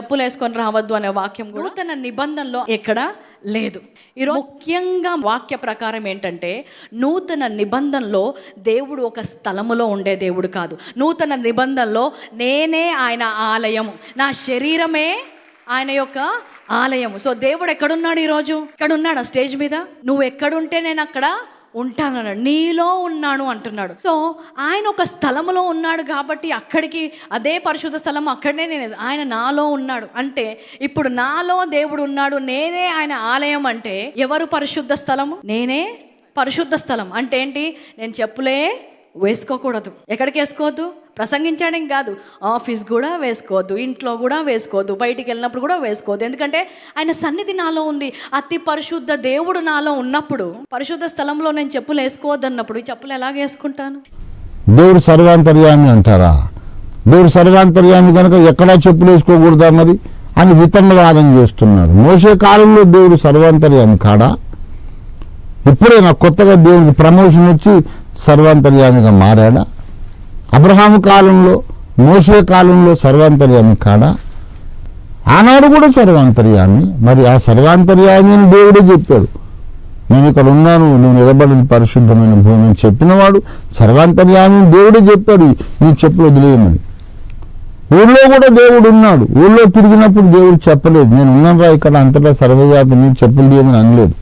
చెప్పులు వేసుకొని రావద్దు అనే వాక్యం కూడా నూతన నిబంధనలో ఎక్కడ లేదు. ఈరోజు ముఖ్యంగా వాక్య ప్రకారం ఏంటంటే నూతన నిబంధనలో దేవుడు ఒక స్థలములో ఉండే దేవుడు కాదు. నూతన నిబంధనలో నేనే ఆయన ఆలయము నా శరీరమే ఆయన యొక్క ఆలయము. సో దేవుడు ఎక్కడున్నాడు ఈరోజు? ఇక్కడ ఉన్నాడు ఆ స్టేజ్ మీద? నువ్వు ఎక్కడుంటే నేను అక్కడ ఉంటానన్నాడు. నీలో ఉన్నాను అంటున్నాడు. సో ఆయన ఒక స్థలంలో ఉన్నాడు కాబట్టి అక్కడికి అదే పరిశుద్ధ స్థలం అక్కడనే నేను ఆయన నాలో ఉన్నాడు. అంటే ఇప్పుడు నాలో దేవుడు ఉన్నాడు నేనే ఆయన ఆలయం అంటే ఎవరు పరిశుద్ధ స్థలము? నేనే పరిశుద్ధ స్థలం. అంటే ఏంటి? నేను చెప్పులే వేసుకోకూడదు. ఎక్కడికి వేసుకోవద్దు? ప్రసంగించడం కాదు. ఆఫీస్ కూడా వేసుకోవద్దు. ఇంట్లో కూడా వేసుకోవద్దు. బయటికి వెళ్ళినప్పుడు కూడా వేసుకోవద్దు. ఎందుకంటే ఆయన సన్నిధి నాలో ఉంది. అతి పరిశుద్ధ దేవుడు నాలో ఉన్నప్పుడు పరిశుద్ధ స్థలంలో నేను చెప్పులు వేసుకోవద్దు అన్నప్పుడు ఈ చెప్పులు ఎలాగ వేసుకుంటాను? దేవుడు సర్వాంతర్యామి అంటారా? దేవుడు సర్వాంతర్యామి కనుక ఎక్కడా చెప్పులు వేసుకోకూడదా మరి? అని వితండవాదం చేస్తున్నారు. మోసే కాలంలో దేవుడు సర్వాంతర్యామి కాడా? ఇప్పుడే నాకు కొత్తగా దేవునికి ప్రమోషన్ వచ్చి సర్వాంతర్యామిగా మారాడా? అబ్రహాము కాలంలో మోసే కాలంలో సర్వాంతర్యామి కాడా? ఆనాడు కూడా సర్వాంతర్యామి మరి ఆ సర్వాంతర్యామి అని దేవుడే చెప్పాడు. నేను ఇక్కడ ఉన్నాను నువ్వు నిలబడిన పరిశుద్ధమైన భూమి అని చెప్పినవాడు సర్వాంతర్యామి దేవుడే చెప్పాడు. నీ చెప్పులు వదిలేయమని. ఊళ్ళో కూడా దేవుడు ఉన్నాడు. ఊళ్ళో తిరిగినప్పుడు దేవుడు చెప్పలేదు. నేను ఉన్నాను ఇక్కడ అంతటా సర్వవ్యాపి నీ చెప్పులు తీయమని అనలేదు.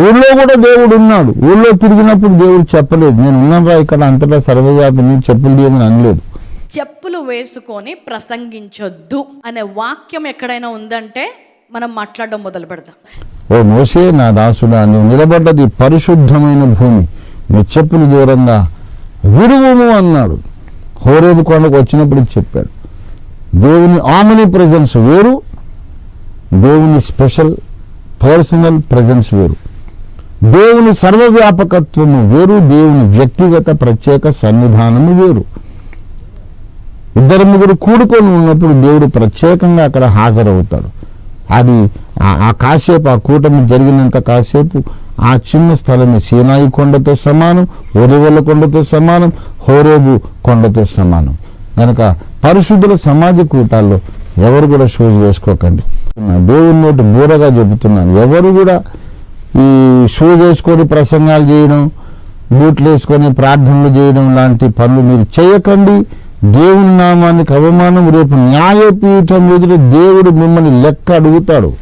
ఊళ్ళో కూడా దేవుడు ఉన్నాడు. ఊళ్ళో తిరిగినప్పుడు దేవుడు చెప్పలేదు. నేను ఉన్నాను ఇక్కడ అంతటా సర్వవ్యాపి నీ చెప్పులు తీయమని అనలేదు. చెప్పులు వేసుకొని ప్రసంగించొద్దు అనే వాక్యం ఎక్కడైనా ఉందంటే మనం మాట్లాడడం మొదలు పెడదాం. ఓ మోసే నా దాసుడా నువ్వు నిలబడ్డది పరిశుద్ధమైన భూమి. నీ చెప్పులు దూరంగా విడువుము అన్నాడు. హోరేబు కొండకు వచ్చినప్పుడు చెప్పాడు. దేవుని ఆమని ప్రజెన్స్ వేరు దేవుని స్పెషల్ పర్సనల్ ప్రజెన్స్ వేరు. దేవుని సర్వవ్యాపకత్వము వేరు దేవుని వ్యక్తిగత ప్రత్యేక సన్నిధానము వేరు. ఇద్దరు ముగ్గురు కూడుకొని ఉన్నప్పుడు దేవుడు ప్రత్యేకంగా అక్కడ హాజరవుతాడు. అది ఆ- కాసేపు ఆ కూటమి జరిగినంత కాసేపు ఆ చిన్న స్థలమే సీనాయి కొండతో సమానం ఒలివెల్ల కొండతో సమానం హోరేబు కొండతో సమానం. కనుక పరిశుద్ధుల సమాజ కూటాల్లో ఎవరు కూడా షూస్ వేసుకోకండి. నా దేవుని నోటి బూరగా చెబుతున్నాను. ఎవరు కూడా ఈ షూ వేసుకొని ప్రసంగాలు చేయడం బూట్లు వేసుకొని ప్రార్థనలు చేయడం లాంటి పనులు మీరు చేయకండి. దేవుని నామానికి అవమానం రేపు న్యాయపీఠం ఎదుట దేవుడు మిమ్మల్ని లెక్క అడుగుతాడు.